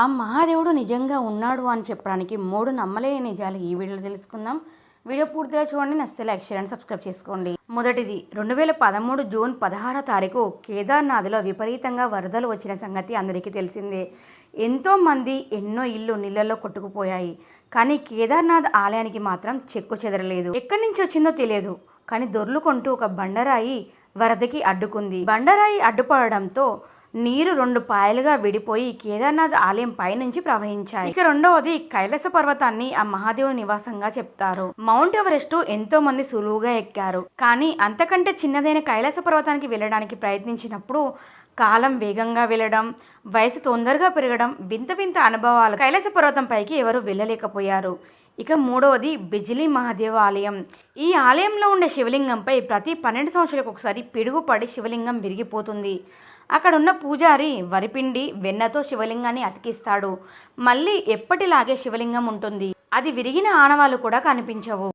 ఆ మహాదేవుడు నిజంగా ఉన్నాడు అని చెప్పడానికి మూడు నమ్మలేని నిజాలు ఈ వీడియోలో తెలుసుకుందాం. వీడియో పూర్తిగా చూడండి నచ్చితే లైక్ షేర్ అండ్ సబ్స్క్రైబ్ చేసుకోండి. మొదటిది రెండు వేల పదమూడు జూన్ పదహారో తారీఖు కేదార్నాథ్లో విపరీతంగా వరదలు వచ్చిన సంగతి అందరికీ తెలిసిందే. ఎంతోమంది ఎన్నో ఇల్లు నీళ్ళల్లో కొట్టుకుపోయాయి. కానీ కేదార్నాథ్ ఆలయానికి మాత్రం చెక్కు చెదరలేదు. ఎక్కడి నుంచి వచ్చిందో తెలియదు. కానీ దొర్లుకుంటూ ఒక బండరాయి వరదకి అడ్డుకుంది. బండరాయి అడ్డుపడడంతో నీరు రెండు పాయలుగా విడిపోయి కేదార్నాథ్ ఆలయం పైనుంచి ప్రవహించాయి. ఇక రెండవది కైలాస పర్వతాన్ని ఆ మహాదేవు నివాసంగా చెప్తారు. మౌంట్ ఎవరెస్ట్ ఎంతో మంది సులువుగా ఎక్కారు. కానీ అంతకంటే చిన్నదైన కైలాస పర్వతానికి వెళ్ళడానికి ప్రయత్నించినప్పుడు కాలం వేగంగా వెళ్ళడం వయసు తొందరగా పెరగడం వింత వింత అనుభవాలు కైలాస పర్వతం పైకి ఎవరు వెళ్ళలేకపోయారు. ఇక మూడవది బిజిలీ మహాదేవ ఆలయం ఈ ఆలయంలో ఉండే శివలింగంపై ప్రతి పన్నెండు సంవత్సరాలకు ఒకసారి పిడుగుపడి శివలింగం విరిగిపోతుంది. అక్కడ ఉన్న పూజారి వరిపిండి వెన్నతో శివలింగాన్ని అతికిస్తాడు. మళ్ళీ ఎప్పటిలాగే శివలింగం ఉంటుంది. అది విరిగిన ఆనవాళ్ళు కూడా కనిపించవు.